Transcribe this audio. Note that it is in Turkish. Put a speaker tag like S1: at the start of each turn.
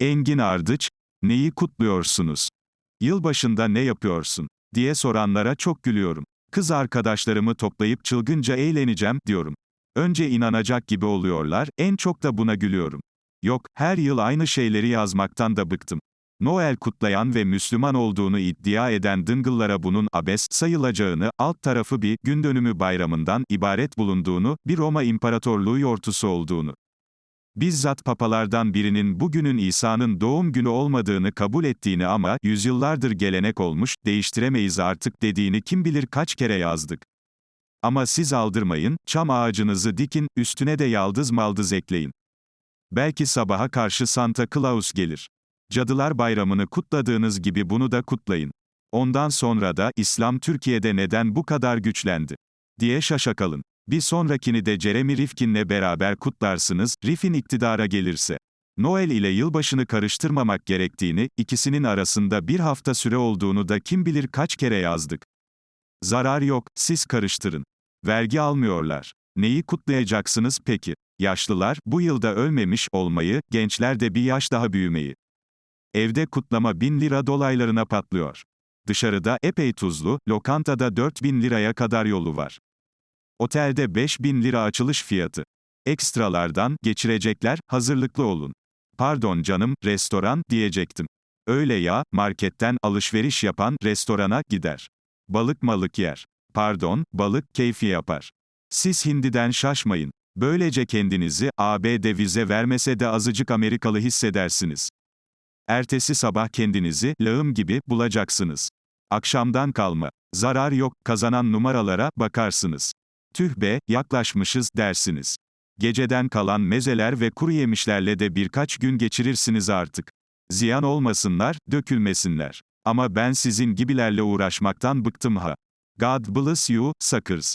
S1: Engin Ardıç, neyi kutluyorsunuz? Yılbaşında ne yapıyorsun? diye soranlara çok gülüyorum. Kız arkadaşlarımı toplayıp çılgınca eğleneceğim, diyorum. Önce inanacak gibi oluyorlar, en çok da buna gülüyorum. Yok, her yıl aynı şeyleri yazmaktan da bıktım. Noel kutlayan ve Müslüman olduğunu iddia eden dıngıllara bunun abes sayılacağını, alt tarafı bir gün dönümü bayramından ibaret bulunduğunu, bir Roma İmparatorluğu yortusu olduğunu. Bizzat papalardan birinin bugünün İsa'nın doğum günü olmadığını kabul ettiğini ama yüzyıllardır gelenek olmuş, değiştiremeyiz artık dediğini kim bilir kaç kere yazdık. Ama siz aldırmayın, çam ağacınızı dikin, üstüne de yaldız maldız ekleyin. Belki sabaha karşı Santa Claus gelir. Cadılar Bayramı'nı kutladığınız gibi bunu da kutlayın. Ondan sonra da İslam Türkiye'de neden bu kadar güçlendi diye şaşakalın. Bir sonrakini de Jeremy Rifkin'le beraber kutlarsınız, Rifkin iktidara gelirse. Noel ile yılbaşını karıştırmamak gerektiğini, ikisinin arasında bir hafta süre olduğunu da kim bilir kaç kere yazdık. Zarar yok, siz karıştırın. Vergi almıyorlar. Neyi kutlayacaksınız peki? Yaşlılar, bu yılda ölmemiş olmayı, gençler de bir yaş daha büyümeyi. Evde kutlama 1000 lira dolaylarına patlıyor. Dışarıda epey tuzlu, lokantada 4000 liraya kadar yolu var. Otelde 5000 lira açılış fiyatı. Ekstralardan, geçirecekler, hazırlıklı olun. Pardon canım, restoran, diyecektim. Öyle ya, marketten alışveriş yapan, restorana, gider. Balık malık yer. Pardon, balık, keyfi yapar. Siz hindiden şaşmayın. Böylece kendinizi, ABD vize vermese de azıcık Amerikalı hissedersiniz. Ertesi sabah kendinizi, lağım gibi, bulacaksınız. Akşamdan kalma. Zarar yok, kazanan numaralara, bakarsınız. Tüh be, yaklaşmışız, dersiniz. Geceden kalan mezeler ve kuru yemişlerle de birkaç gün geçirirsiniz artık. Ziyan olmasınlar, dökülmesinler. Ama ben sizin gibilerle uğraşmaktan bıktım ha. God bless you, suckers.